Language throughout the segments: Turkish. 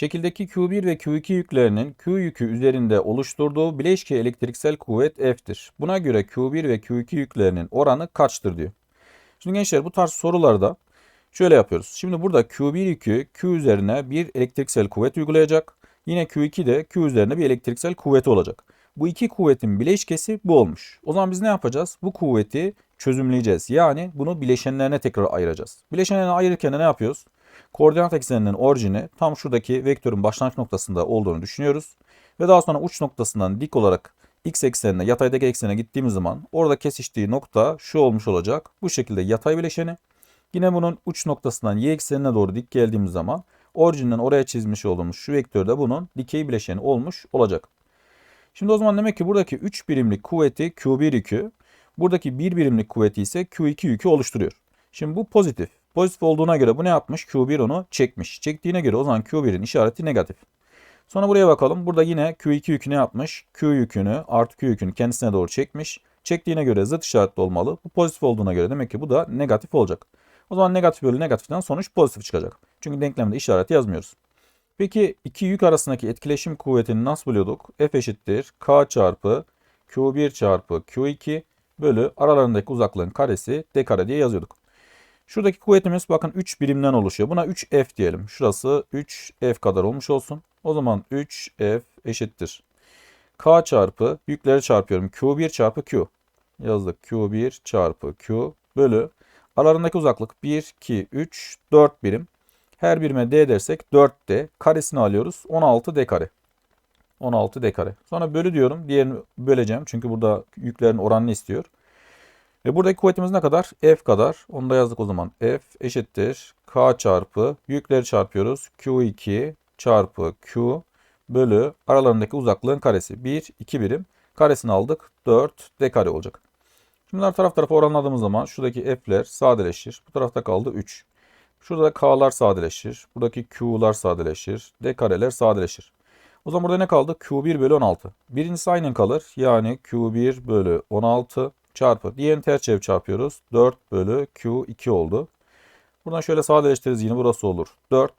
Şekildeki Q1 ve Q2 yüklerinin Q yükü üzerinde oluşturduğu bileşke elektriksel kuvvet F'tir. Buna göre Q1 ve Q2 yüklerinin oranı kaçtır diyor. Şimdi gençler bu tarz sorularda şöyle yapıyoruz. Şimdi burada Q1 yükü Q üzerine bir elektriksel kuvvet uygulayacak. Yine Q2 de Q üzerine bir elektriksel kuvveti olacak. Bu iki kuvvetin bileşkesi bu olmuş. O zaman biz ne yapacağız? Bu kuvveti çözümleyeceğiz. Yani bunu bileşenlerine tekrar ayıracağız. Bileşenlerine ayırırken de ne yapıyoruz? Koordinat ekseninin orijini tam şuradaki vektörün başlangıç noktasında olduğunu düşünüyoruz. Ve daha sonra uç noktasından dik olarak x eksenine, yataydaki eksene gittiğimiz zaman orada kesiştiği nokta şu olmuş olacak. Bu şekilde yatay bileşeni. Yine bunun uç noktasından y eksenine doğru dik geldiğimiz zaman orijinden oraya çizmiş olduğumuz şu vektörde bunun dikey bileşeni olmuş olacak. Şimdi o zaman demek ki buradaki 3 birimlik kuvveti Q1 yükü, buradaki 1 birimlik kuvveti ise Q2 yükü oluşturuyor. Şimdi bu pozitif. Pozitif olduğuna göre bu ne yapmış? Q1 onu çekmiş. Çektiğine göre o zaman Q1'in işareti negatif. Sonra buraya bakalım. Burada yine Q2 yükü ne yapmış? Q yükünü artı Q yükünü kendisine doğru çekmiş. Çektiğine göre zıt işaretli olmalı. Bu pozitif olduğuna göre demek ki bu da negatif olacak. O zaman negatif bölü negatiften sonuç pozitif çıkacak. Çünkü denklemde işareti yazmıyoruz. Peki iki yük arasındaki etkileşim kuvvetini nasıl buluyorduk? F eşittir K çarpı Q1 çarpı Q2 bölü aralarındaki uzaklığın karesi D kare diye yazıyorduk. Şuradaki kuvvetimiz bakın 3 birimden oluşuyor. Buna 3F diyelim. Şurası 3F kadar olmuş olsun. O zaman 3F eşittir. K çarpı yükleri çarpıyorum. Q1 çarpı Q. Yazdık. Q1 çarpı Q bölü aralarındaki uzaklık 1, 2, 3, 4 birim. Her birime D dersek 4D. Karesini alıyoruz. 16D kare. 16D kare. Sonra bölü diyorum. Diğerini böleceğim. Çünkü burada yüklerin oranını istiyor. Ve buradaki kuvvetimiz ne kadar? F kadar. Onu da yazdık o zaman. F eşittir. K çarpı yükleri çarpıyoruz. Q2 çarpı Q bölü aralarındaki uzaklığın karesi. 1, 2 birim. Karesini aldık. 4 D kare olacak. Şimdi bunlar taraf tarafa oranladığımız zaman şuradaki F'ler sadeleşir. Bu tarafta kaldı 3. Şurada da K'lar sadeleşir. Buradaki Q'lar sadeleşir. D kareler sadeleşir. O zaman burada ne kaldı? Q1 bölü 16. Birincisi aynen kalır. Yani Q1 bölü 16 çarpı. Diğerini ters çevir çarpıyoruz. 4 bölü Q2 oldu. Buradan şöyle sadeleştiririz. Yine burası olur. 4.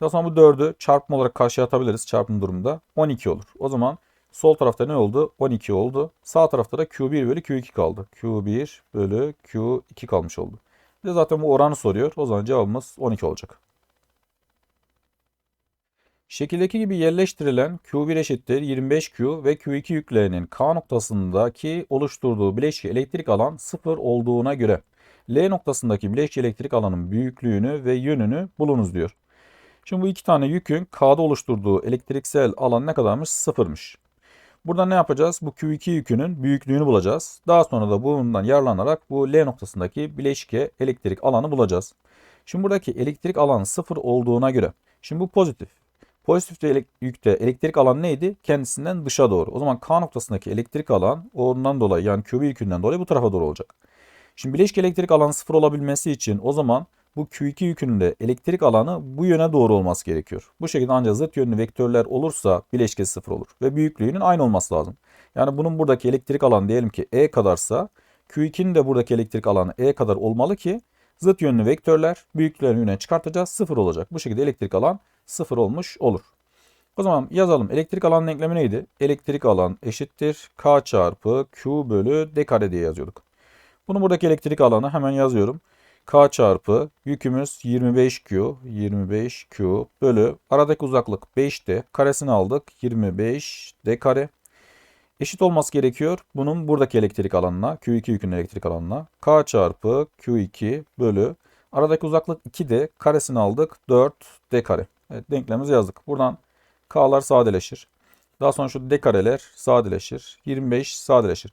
Daha sonra bu 4'ü çarpım olarak karşıya atabiliriz. Çarpım durumunda 12 olur. O zaman sol tarafta ne oldu? 12 oldu. Sağ tarafta da Q1 bölü Q2 kaldı. Q1 bölü Q2 kalmış oldu. Bir zaten bu oranı soruyor. O zaman cevabımız 12 olacak. Şekildeki gibi yerleştirilen Q1 eşittir 25Q ve Q2 yüklerinin K noktasındaki oluşturduğu bileşik elektrik alan 0 olduğuna göre L noktasındaki bileşik elektrik alanın büyüklüğünü ve yönünü bulunuz diyor. Şimdi bu iki tane yükün K'da oluşturduğu elektriksel alan ne kadarmış? Sıfırmış. Burada ne yapacağız? Bu Q2 yükünün büyüklüğünü bulacağız. Daha sonra da bundan yararlanarak bu L noktasındaki bileşike elektrik alanı bulacağız. Şimdi buradaki elektrik alan sıfır olduğuna göre. Şimdi bu pozitif. Pozitif yükte elektrik alan neydi? Kendisinden dışa doğru. O zaman K noktasındaki elektrik alan ondan dolayı yani QB yükünden dolayı bu tarafa doğru olacak. Şimdi bileşik elektrik alanı sıfır olabilmesi için o zaman bu Q2 yükünün de elektrik alanı bu yöne doğru olması gerekiyor. Bu şekilde ancak zıt yönlü vektörler olursa bileşkesi sıfır olur. Ve büyüklüğünün aynı olması lazım. Yani bunun buradaki elektrik alanı diyelim ki E kadarsa Q2'nin de buradaki elektrik alanı E kadar olmalı ki zıt yönlü vektörler büyüklerini yöne çıkartacağız sıfır olacak. Bu şekilde elektrik alan sıfır olmuş olur. O zaman yazalım. Elektrik alanın denklemi neydi? Elektrik alan eşittir K çarpı Q bölü D kare diye yazıyorduk. Bunu buradaki elektrik alanı hemen yazıyorum. K çarpı yükümüz 25Q 25Q bölü aradaki uzaklık 5D karesini aldık 25D kare eşit olması gerekiyor bunun buradaki elektrik alanına Q2 yükünün elektrik alanına K çarpı Q2 bölü aradaki uzaklık 2D karesini aldık 4D kare evet, denklemimizi yazdık buradan K'lar sadeleşir daha sonra şu D kareler sadeleşir 25 sadeleşir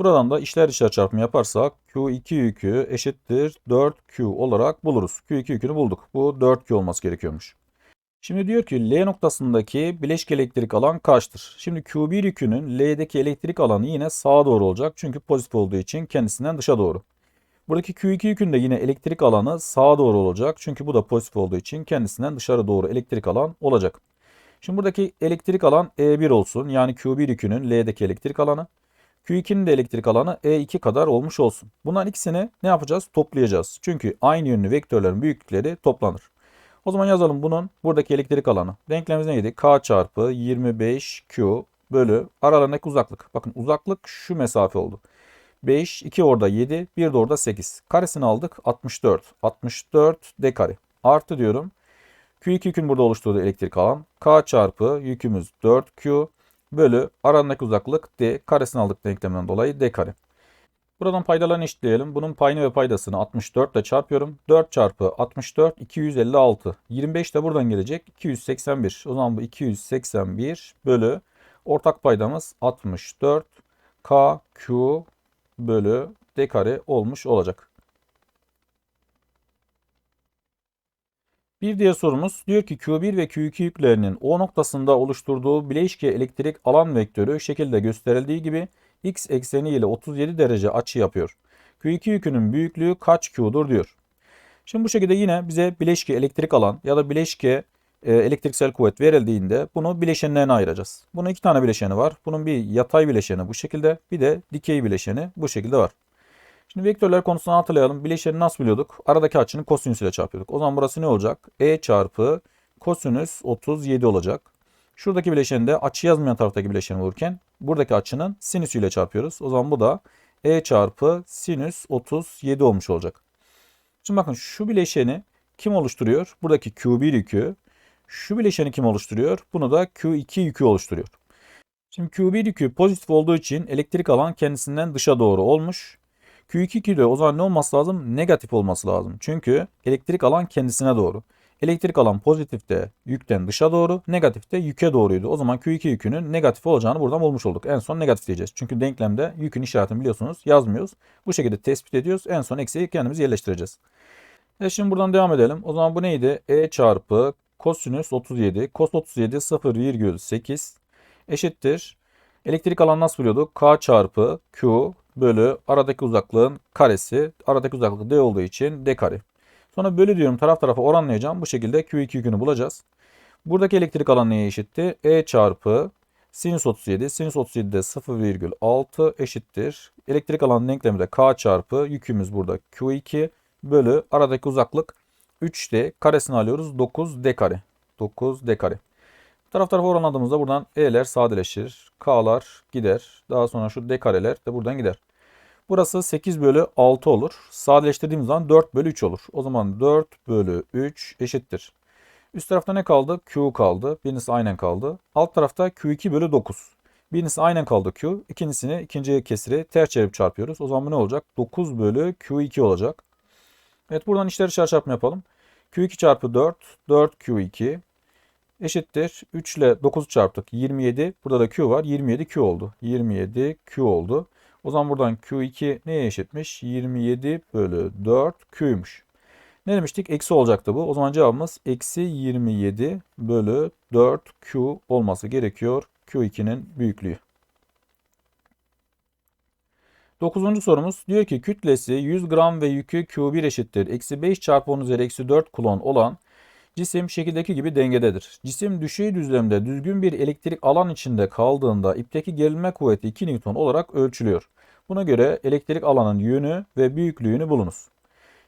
Buradan da işler dışarı çarpımı yaparsak Q2 yükü eşittir 4Q olarak buluruz. Q2 yükünü bulduk. Bu 4Q olması gerekiyormuş. Şimdi diyor ki L noktasındaki bileşik elektrik alan kaçtır? Şimdi Q1 yükünün L'deki elektrik alanı yine sağa doğru olacak. Çünkü pozitif olduğu için kendisinden dışa doğru. Buradaki Q2 yükün de yine elektrik alanı sağa doğru olacak. Çünkü bu da pozitif olduğu için kendisinden dışarı doğru elektrik alan olacak. Şimdi buradaki elektrik alan E1 olsun. Yani Q1 yükünün L'deki elektrik alanı. Q2'nin de elektrik alanı E2 kadar olmuş olsun. Bunların ikisini ne yapacağız? Toplayacağız. Çünkü aynı yönlü vektörlerin büyüklükleri toplanır. O zaman yazalım bunun buradaki elektrik alanı. Denklemimiz neydi? K çarpı 25Q bölü aralarındaki uzaklık. Bakın uzaklık şu mesafe oldu. 5, 2 orada 7, 1 de orada 8. Karesini aldık 64. 64 d kare. Artı diyorum. Q2 yükün burada oluşturduğu elektrik alan. K çarpı yükümüz 4Q bölü arasındaki uzaklık D. Karesini aldık denkleminden dolayı D kare. Buradan paydalarını eşitleyelim. Bunun payını ve paydasını 64 ile çarpıyorum. 4 çarpı 64 256. 25 de buradan gelecek. 281. O zaman bu 281 bölü ortak paydamız 64 K Q bölü D kare olmuş olacak. Bir diğer sorumuz diyor ki Q1 ve Q2 yüklerinin O noktasında oluşturduğu bileşke elektrik alan vektörü şekilde gösterildiği gibi x ekseni ile 37 derece açı yapıyor. Q2 yükünün büyüklüğü kaç Q'dur diyor. Şimdi bu şekilde yine bize bileşke elektrik alan ya da bileşke e, elektriksel kuvvet verildiğinde bunu bileşenlerine ayıracağız. Bunun iki tane bileşeni var. Bunun bir yatay bileşeni bu şekilde bir de dikey bileşeni bu şekilde var. Şimdi vektörler konusunu hatırlayalım. Bileşeni nasıl biliyorduk? Aradaki açının kosinüs ile çarpıyorduk. O zaman burası ne olacak? E çarpı kosinüs 37 olacak. Şuradaki bileşeni de açı yazmayan taraftaki bileşeni bulurken buradaki açının sinüsüyle çarpıyoruz. O zaman bu da E çarpı sinüs 37 olmuş olacak. Şimdi bakın şu bileşeni kim oluşturuyor? Buradaki Q1 yükü. Şu bileşeni kim oluşturuyor? Bunu da Q2 yükü oluşturuyor. Şimdi Q1 yükü pozitif olduğu için elektrik alan kendisinden dışa doğru olmuş. Q2 o zaman ne olması lazım? Negatif olması lazım. Çünkü elektrik alan kendisine doğru. Elektrik alan pozitifte yükten dışa doğru, negatifte yüke doğruydu. O zaman Q2 yükünün negatif olacağını buradan bulmuş olduk. En son negatif diyeceğiz. Çünkü denklemde yükün işaretini biliyorsunuz yazmıyoruz. Bu şekilde tespit ediyoruz. En son eksiği kendimiz yerleştireceğiz. E şimdi buradan devam edelim. O zaman bu neydi? E çarpı kosinüs 37. Kos 37 0,8 eşittir. Elektrik alan nasıl buluyorduk? K çarpı Q bölü aradaki uzaklığın karesi. Aradaki uzaklık D olduğu için D kare. Sonra bölü diyorum taraf tarafa oranlayacağım. Bu şekilde Q2 yükünü bulacağız. Buradaki elektrik alan neye eşitti? E çarpı sinüs 37. Sinüs 37 de 0,6 eşittir. Elektrik alan denklemi de K çarpı yükümüz burada Q2 bölü aradaki uzaklık 3D karesini alıyoruz. 9D kare. 9D kare. Taraf tarafa oranladığımızda buradan E'ler sadeleşir. K'lar gider. Daha sonra şu D kareler de buradan gider. Burası 8 bölü 6 olur. Sadeleştirdiğimiz zaman 4 bölü 3 olur. O zaman 4 bölü 3 eşittir. Üst tarafta ne kaldı? Q kaldı. Birincisi aynen kaldı. Alt tarafta Q2 bölü 9. Birincisi aynen kaldı Q. İkincisini ikinci kesiri ters çevirip çarpıyoruz. O zaman bu ne olacak? 9 bölü Q2 olacak. Evet buradan işleri çarpma yapalım. Q2 çarpı 4. 4 Q2 eşittir. 3 ile 9 çarptık. 27. Burada da Q var. 27 Q oldu. 27 Q oldu. O zaman buradan Q2 neye eşitmiş? 27 bölü 4 Q'ymuş. Ne demiştik? Eksi olacaktı bu. O zaman cevabımız eksi 27 bölü 4 Q olması gerekiyor. Q2'nin büyüklüğü. Dokuzuncu sorumuz diyor ki kütlesi 100 gram ve yükü Q1 eşittir. Eksi 5 çarpı 10 üzeri eksi 4 kulon olan cisim şekildeki gibi dengededir. Cisim düşey düzlemde düzgün bir elektrik alan içinde kaldığında ipteki gerilme kuvveti 2 Newton olarak ölçülüyor. Buna göre elektrik alanın yönü ve büyüklüğünü bulunuz.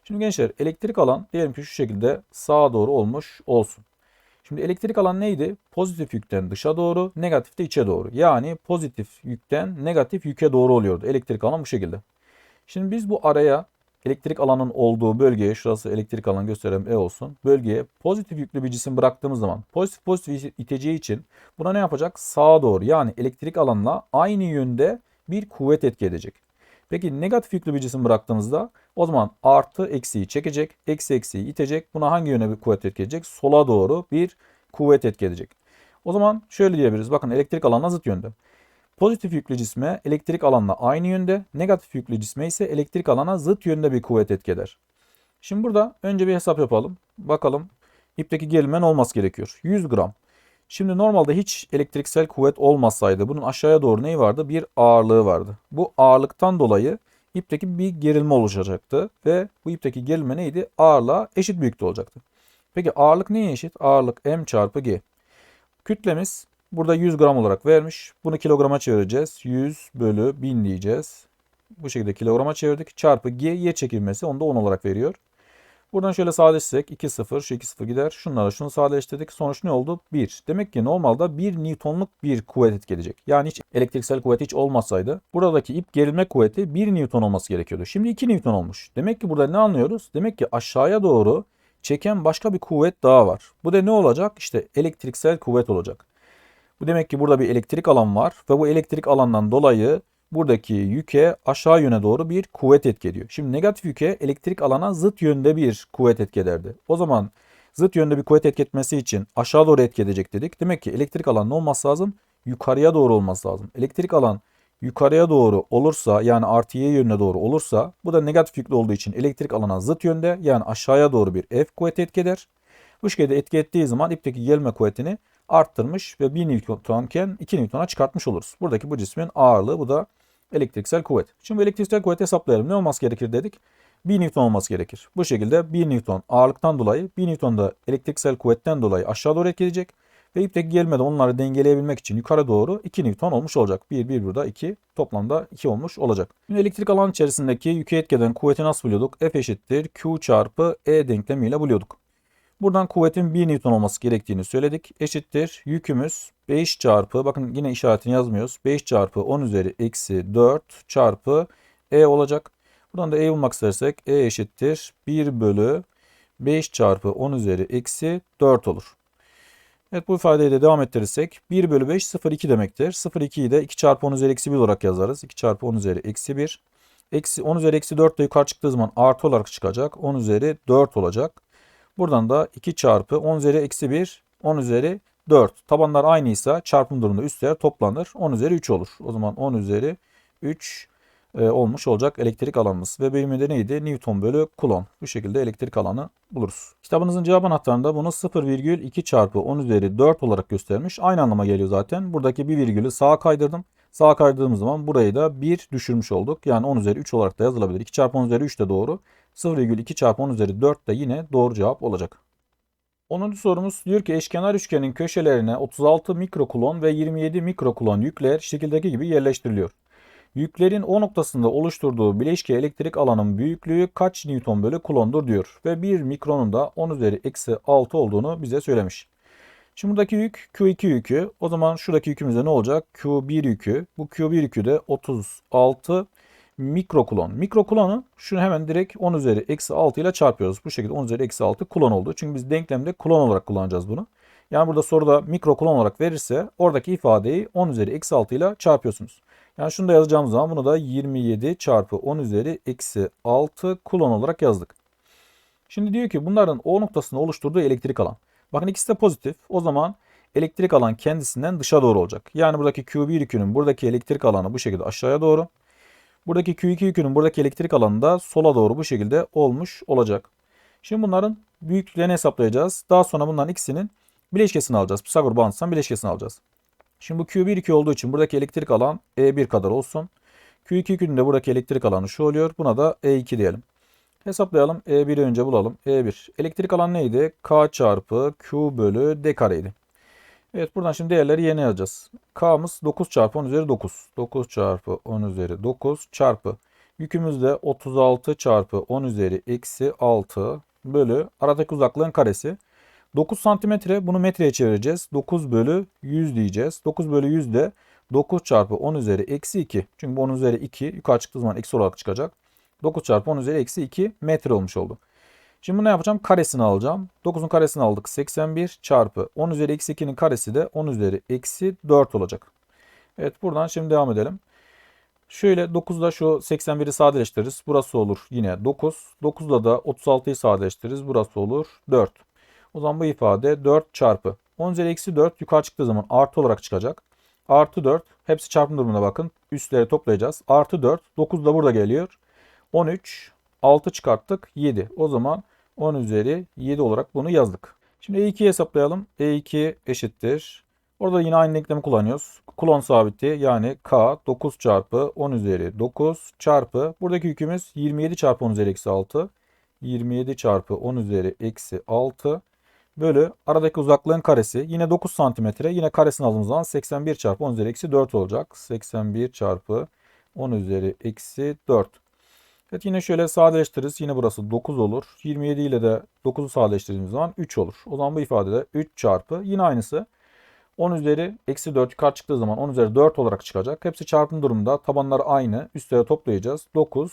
Şimdi gençler elektrik alan diyelim ki şu şekilde sağa doğru olmuş olsun. Şimdi elektrik alan neydi? Pozitif yükten dışa doğru, negatif de içe doğru. Yani pozitif yükten negatif yüke doğru oluyordu. Elektrik alan bu şekilde. Şimdi biz bu araya elektrik alanın olduğu bölgeye, şurası elektrik alanı gösteren E olsun. Bölgeye pozitif yüklü bir cisim bıraktığımız zaman pozitif pozitif iteceği için buna ne yapacak? Sağa doğru yani elektrik alanla aynı yönde bir kuvvet etki edecek. Peki negatif yüklü bir cisim bıraktığımızda o zaman artı eksiyi çekecek. Eksi eksiyi itecek. Buna hangi yöne bir kuvvet etki edecek? Sola doğru bir kuvvet etki edecek. O zaman şöyle diyebiliriz. Bakın elektrik alanla zıt yönde. Pozitif yüklü cisme elektrik alanla aynı yönde, negatif yüklü cisme ise elektrik alana zıt yönde bir kuvvet etki eder. Şimdi burada önce bir hesap yapalım. Bakalım ipteki gerilmen olması gerekiyor. 100 gram. Şimdi normalde hiç elektriksel kuvvet olmasaydı bunun aşağıya doğru neyi vardı? Bir ağırlığı vardı. Bu ağırlıktan dolayı ipteki bir gerilme oluşacaktı ve bu ipteki gerilme neydi? Ağırlığa eşit büyüklükte olacaktı. Peki ağırlık neye eşit? Ağırlık m çarpı g. Kütlemiz burada 100 gram olarak vermiş. Bunu kilograma çevireceğiz. 100 bölü 1000 diyeceğiz. Bu şekilde kilograma çevirdik. Çarpı g yer çekilmesi onu da 10 olarak veriyor. Buradan şöyle sadeleştirsek 2 0 şu 2 0 gider. Şunlara şunu sadeleştirdik. Sonuç ne oldu? 1. Demek ki normalde 1 Newton'luk bir kuvvet etki edecek. Yani hiç elektriksel kuvvet hiç olmasaydı buradaki ip gerilme kuvveti 1 Newton olması gerekiyordu. Şimdi 2 Newton olmuş. Demek ki burada ne anlıyoruz? Demek ki aşağıya doğru çeken başka bir kuvvet daha var. Bu da ne olacak? İşte elektriksel kuvvet olacak. Bu demek ki burada bir elektrik alan var ve bu elektrik alandan dolayı buradaki yüke aşağı yöne doğru bir kuvvet etki ediyor. Şimdi negatif yüke elektrik alana zıt yönde bir kuvvet etki ederdi. O zaman zıt yönde bir kuvvet etki etmesi için aşağı doğru etki edecek dedik. Demek ki elektrik alan ne olması lazım? Yukarıya doğru olması lazım. Elektrik alan yukarıya doğru olursa yani artı y yönüne doğru olursa bu da negatif yüklü olduğu için elektrik alana zıt yönde yani aşağıya doğru bir F kuvveti etki eder. Bu şekilde etki ettiği zaman ipteki gelme kuvvetini arttırmış ve 1 Newton'ken 2 Newton'a çıkartmış oluruz. Buradaki bu cismin ağırlığı bu da elektriksel kuvvet. Şimdi elektriksel kuvvet hesaplayalım. Ne olması gerekir dedik? 1 Newton olması gerekir. Bu şekilde 1 Newton ağırlıktan dolayı 1 Newton da elektriksel kuvvetten dolayı aşağı doğru etki edecek. Ve ipteki gelmede onları dengeleyebilmek için yukarı doğru 2 Newton olmuş olacak. 1, 1 burada 2. Toplamda 2 olmuş olacak. Şimdi elektrik alan içerisindeki yüke etkeden kuvveti nasıl buluyorduk? F eşittir Q çarpı E denklemiyle buluyorduk. Buradan kuvvetin 1 Newton olması gerektiğini söyledik. Eşittir yükümüz 5 çarpı bakın yine işaretini yazmıyoruz. 5 çarpı 10 üzeri eksi 4 çarpı E olacak. Buradan da E bulmak istersek E eşittir 1 bölü 5 çarpı 10 üzeri eksi 4 olur. Evet bu ifadeyi de devam ettirirsek 1 bölü 5 0,2 demektir. 0,2'yi de 2 çarpı 10 üzeri eksi 1 olarak yazarız. 2 çarpı 10 üzeri eksi 1. Eksi 10 üzeri eksi 4 de yukarı çıktığı zaman artı olarak çıkacak. 10 üzeri 4 olacak. Buradan da 2 çarpı 10 üzeri eksi 1 10 üzeri 4. Tabanlar aynıysa çarpım durumunda üstler toplanır. 10 üzeri 3 olur. O zaman 10 üzeri 3 e, olmuş olacak elektrik alanımız. Ve bölümünde neydi? Newton bölü Coulomb. Bu şekilde elektrik alanı buluruz. Kitabınızın cevap anahtarında bunu 0,2 çarpı 10 üzeri 4 olarak göstermiş. Aynı anlama geliyor zaten. Buradaki bir virgülü sağa kaydırdım. Sağa kaydırdığımız zaman burayı da 1 düşürmüş olduk. Yani 10 üzeri 3 olarak da yazılabilir. 2 çarpı 10 üzeri 3 de doğru. 0,2 çarpı 10 üzeri 4 de yine doğru cevap olacak. 10. sorumuz diyor ki eşkenar üçgenin köşelerine 36 mikrokulon ve 27 mikrokulon yükler şekildeki gibi yerleştiriliyor. Yüklerin O noktasında oluşturduğu bileşke elektrik alanın büyüklüğü kaç Newton bölü kulondur diyor. Ve 1 mikronun da 10 üzeri eksi 6 olduğunu bize söylemiş. Şimdi buradaki yük Q2 yükü. O zaman şuradaki yükümüzde ne olacak? Q1 yükü. Bu Q1 yükü de 36 mikrokulon. Mikrokulonu şunu hemen direkt 10 üzeri eksi 6 ile çarpıyoruz. Bu şekilde 10 üzeri eksi 6 kulon oldu. Çünkü biz denklemde kulon olarak kullanacağız bunu. Yani burada soruda mikrokulon olarak verirse oradaki ifadeyi 10 üzeri eksi 6 ile çarpıyorsunuz. Yani şunu da yazacağımız zaman bunu da 27 çarpı 10 üzeri eksi 6 kulon olarak yazdık. Şimdi diyor ki bunların O noktasında oluşturduğu elektrik alan. Bakın ikisi de pozitif. O zaman elektrik alan kendisinden dışa doğru olacak. Yani buradaki Q1 yükünün buradaki elektrik alanı bu şekilde aşağıya doğru. Buradaki Q2 yükünün buradaki elektrik alanı da sola doğru bu şekilde olmuş olacak. Şimdi bunların büyüklüklerini hesaplayacağız. Daha sonra bunların ikisinin bileşkesini alacağız. Pisagor bağıntısından bileşkesini alacağız. Şimdi bu Q1 2 olduğu için buradaki elektrik alan E1 kadar olsun. Q2 yükünün de buradaki elektrik alanı şu oluyor. Buna da E2 diyelim. Hesaplayalım. E1'i önce bulalım. E1. Elektrik alan neydi? K çarpı Q bölü D kareydi. Evet buradan şimdi değerleri yerine yazacağız. K'mız 9 çarpı 10 üzeri 9. 9 çarpı 10 üzeri 9 çarpı. Yükümüz de 36 çarpı 10 üzeri eksi 6 bölü aradaki uzaklığın karesi. 9 santimetre bunu metreye çevireceğiz. 9 bölü 100 diyeceğiz. 9 bölü 100 de 9 çarpı 10 üzeri eksi 2. Çünkü bu 10 üzeri 2 yukarı çıktığı zaman eksi olarak çıkacak. 9 çarpı 10 üzeri eksi 2 metre olmuş oldu. Şimdi ne yapacağım? Karesini alacağım. 9'un karesini aldık. 81 çarpı 10 üzeri eksi 2'nin karesi de 10 üzeri eksi 4 olacak. Evet buradan şimdi devam edelim. Şöyle 9'da şu 81'i sadeleştiririz. Burası olur yine 9. 9'da da 36'yı sadeleştiririz. Burası olur 4. O zaman bu ifade 4 çarpı 10 üzeri eksi 4 yukarı çıktığı zaman artı olarak çıkacak. Artı 4 hepsi çarpım durumuna bakın. Üstleri toplayacağız. Artı 4 9 da burada geliyor. 13 6 çıkarttık 7. O zaman 10 üzeri 7 olarak bunu yazdık. Şimdi E2'yi hesaplayalım. E2 eşittir. Orada yine aynı denklemi kullanıyoruz. Kulon sabiti yani K 9 çarpı 10 üzeri 9 çarpı buradaki yükümüz 27 çarpı 10 üzeri eksi 6. 27 çarpı 10 üzeri eksi 6 bölü aradaki uzaklığın karesi yine 9 santimetre yine karesini aldığımız zaman 81 çarpı 10 üzeri eksi 4 olacak. 81 çarpı 10 üzeri eksi 4. Evet yine şöyle sadeleştiririz. Yine burası 9 olur. 27 ile de 9'u sadeleştirdiğimiz zaman 3 olur. O zaman bu ifadede 3 çarpı yine aynısı 10 üzeri eksi 4 yukarı çıktığı zaman 10 üzeri 4 olarak çıkacak. Hepsi çarpım durumunda. Tabanlar aynı. Üstlere toplayacağız. 9.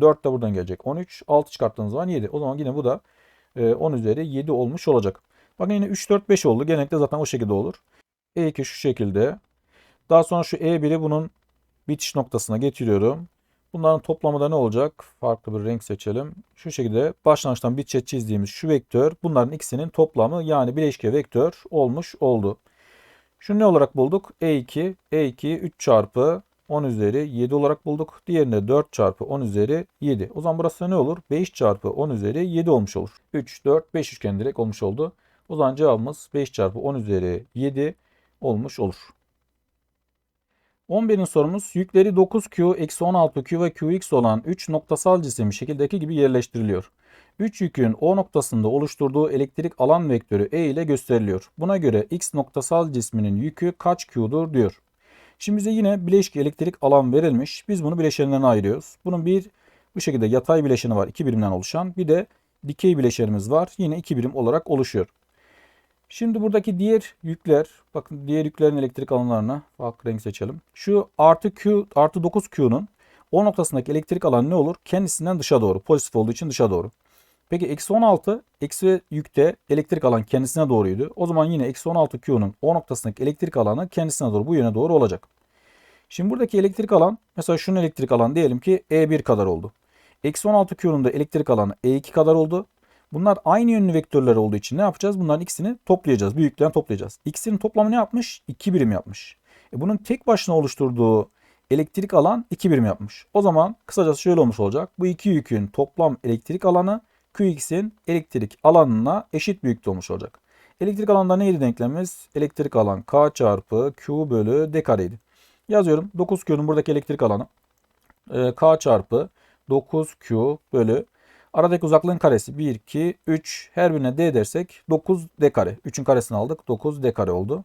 4 de buradan gelecek. 13. 6 çıkarttığınız zaman 7. O zaman yine bu da e, 10 üzeri 7 olmuş olacak. Bakın yine 3, 4, 5 oldu. Genellikle zaten o şekilde olur. E2 şu şekilde. Daha sonra şu E1'i bunun bitiş noktasına getiriyorum. Bunların toplamı da ne olacak? Farklı bir renk seçelim. Şu şekilde başlangıçtan bitişe çizdiğimiz şu vektör bunların ikisinin toplamı yani bileşke vektör olmuş oldu. Şunu ne olarak bulduk? E2, E2 3 çarpı 10 üzeri 7 olarak bulduk. Diğerinde 4 çarpı 10 üzeri 7. O zaman burası ne olur? 5 çarpı 10 üzeri 7 olmuş olur. 3, 4, 5 üçgen direkt olmuş oldu. O zaman cevabımız 5 çarpı 10 üzeri 7 olmuş olur. 11. sorumuz yükleri 9Q, eksi 16Q ve QX olan 3 noktasal cisim şekildeki gibi yerleştiriliyor. 3 yükün O noktasında oluşturduğu elektrik alan vektörü E ile gösteriliyor. Buna göre X noktasal cisminin yükü kaç Q'dur diyor. Şimdi bize yine bileşik elektrik alan verilmiş. Biz bunu bileşenlerine ayırıyoruz. Bunun bir bu şekilde yatay bileşeni var. iki birimden oluşan. Bir de dikey bileşenimiz var. Yine iki birim olarak oluşuyor. Şimdi buradaki diğer yükler, bakın diğer yüklerin elektrik alanlarına farklı renk seçelim. Şu artı Q, artı 9Q'nun o noktasındaki elektrik alanı ne olur? Kendisinden dışa doğru. Pozitif olduğu için dışa doğru. Peki eksi 16 eksi yükte elektrik alan kendisine doğruydu. O zaman yine eksi 16 Q'nun o noktasındaki elektrik alanı kendisine doğru bu yöne doğru olacak. Şimdi buradaki elektrik alan mesela şunun elektrik alan diyelim ki E1 kadar oldu. Eksi 16 Q'nun da elektrik alanı E2 kadar oldu. Bunlar aynı yönlü vektörler olduğu için ne yapacağız? Bunların ikisini toplayacağız. Büyüklerini toplayacağız. İkisinin toplamı ne yapmış? 2 birim yapmış. E bunun tek başına oluşturduğu elektrik alan 2 birim yapmış. O zaman kısacası şöyle olmuş olacak. Bu iki yükün toplam elektrik alanı Qx'in elektrik alanına eşit büyüklükte olmuş olacak. Elektrik alanda neydi denklemimiz? Elektrik alan K çarpı Q bölü D kareydi. Yazıyorum. 9Q'nun buradaki elektrik alanı e, K çarpı 9Q bölü Aradaki uzaklığın karesi 1, 2, 3 her birine d dersek 9 d kare. 3'ün karesini aldık 9 d kare oldu.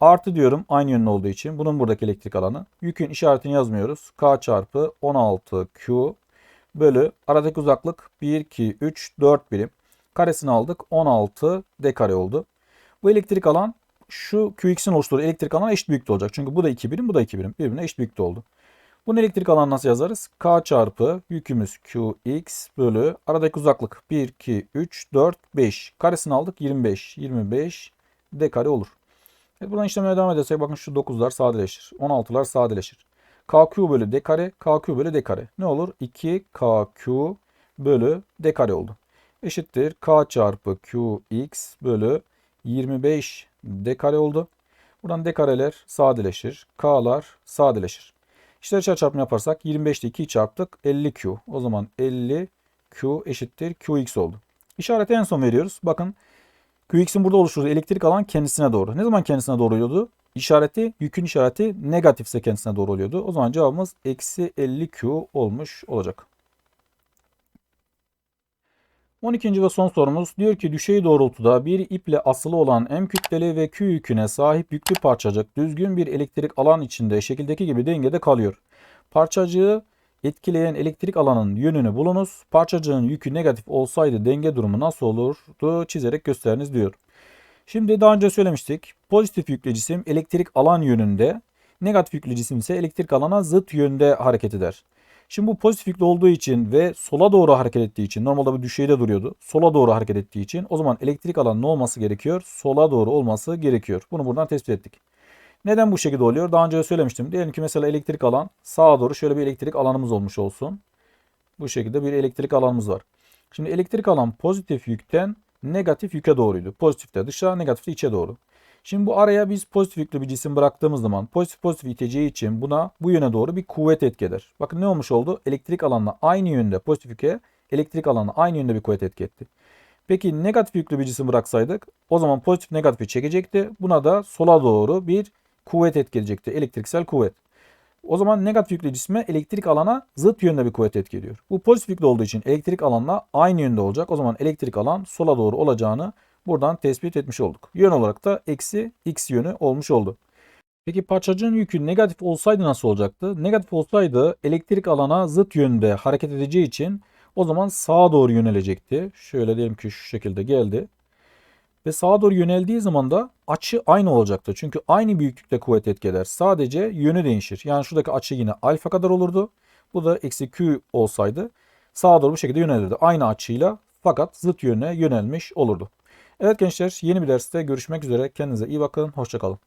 Artı diyorum aynı yönlü olduğu için bunun buradaki elektrik alanı. Yükün işaretini yazmıyoruz. K çarpı 16 Q bölü aradaki uzaklık 1, 2, 3, 4 birim. Karesini aldık 16 d kare oldu. Bu elektrik alan şu Qx'in oluşturduğu elektrik alan eşit büyüklükte olacak. Çünkü bu da 2 birim bu da 2 birim. Birbirine eşit büyüklükte oldu. Bunun elektrik alanı nasıl yazarız? K çarpı yükümüz Qx bölü aradaki uzaklık 1, 2, 3, 4, 5. Karesini aldık 25. 25 d kare olur. Evet, buradan işlemeye devam edersek bakın şu 9'lar sadeleşir. 16'lar sadeleşir. KQ bölü d kare, KQ bölü d kare. Ne olur? 2 KQ bölü d kare oldu. Eşittir K çarpı QX bölü 25 d kare oldu. Buradan d kareler sadeleşir. K'lar sadeleşir. İşler içer çarpımı yaparsak 25'te 2'yi çarptık 50Q. O zaman 50Q eşittir QX oldu. İşareti en son veriyoruz. Bakın QX'in burada oluşturduğu elektrik alan kendisine doğru. Ne zaman kendisine doğru oluyordu? İşareti, yükün işareti negatifse kendisine doğru oluyordu. O zaman cevabımız eksi 50Q olmuş olacak. 12. ve son sorumuz diyor ki düşey doğrultuda bir iple asılı olan M kütleli ve Q yüküne sahip yüklü parçacık düzgün bir elektrik alan içinde şekildeki gibi dengede kalıyor. Parçacığı etkileyen elektrik alanın yönünü bulunuz. Parçacığın yükü negatif olsaydı denge durumu nasıl olurdu çizerek gösteriniz diyor. Şimdi daha önce söylemiştik. Pozitif yüklü cisim elektrik alan yönünde, negatif yüklü cisim ise elektrik alana zıt yönde hareket eder. Şimdi bu pozitif olduğu için ve sola doğru hareket ettiği için normalde bu düşeyde duruyordu. Sola doğru hareket ettiği için o zaman elektrik alan ne olması gerekiyor? Sola doğru olması gerekiyor. Bunu buradan tespit ettik. Neden bu şekilde oluyor? Daha önce de söylemiştim. Diyelim ki mesela elektrik alan sağa doğru şöyle bir elektrik alanımız olmuş olsun. Bu şekilde bir elektrik alanımız var. Şimdi elektrik alan pozitif yükten negatif yüke doğruydu. Pozitifte dışa, negatifte içe doğru. Şimdi bu araya biz pozitif yüklü bir cisim bıraktığımız zaman pozitif pozitif iteceği için buna bu yöne doğru bir kuvvet etki. Bakın ne olmuş oldu? Elektrik alanla aynı yönde pozitif yüke elektrik alanla aynı yönde bir kuvvet etki etti. Peki negatif yüklü bir cisim bıraksaydık o zaman pozitif negatifi çekecekti. Buna da sola doğru bir kuvvet etki edecekti. Elektriksel kuvvet. O zaman negatif yüklü cisme elektrik alana zıt yönde bir kuvvet etki ediyor. Bu pozitif yüklü olduğu için elektrik alanla aynı yönde olacak. O zaman elektrik alan sola doğru olacağını buradan tespit etmiş olduk. Yön olarak da eksi x yönü olmuş oldu. Peki parçacığın yükü negatif olsaydı nasıl olacaktı? Negatif olsaydı elektrik alana zıt yönde hareket edeceği için o zaman sağa doğru yönelecekti. Şöyle diyelim ki şu şekilde geldi. Ve sağa doğru yöneldiği zaman da açı aynı olacaktı. Çünkü aynı büyüklükte kuvvet etki eder. Sadece yönü değişir. Yani şuradaki açı yine alfa kadar olurdu. Bu da eksi Q olsaydı sağa doğru bu şekilde yönelirdi. Aynı açıyla fakat zıt yöne yönelmiş olurdu. Evet gençler yeni bir derste görüşmek üzere. Kendinize iyi bakın. Hoşçakalın.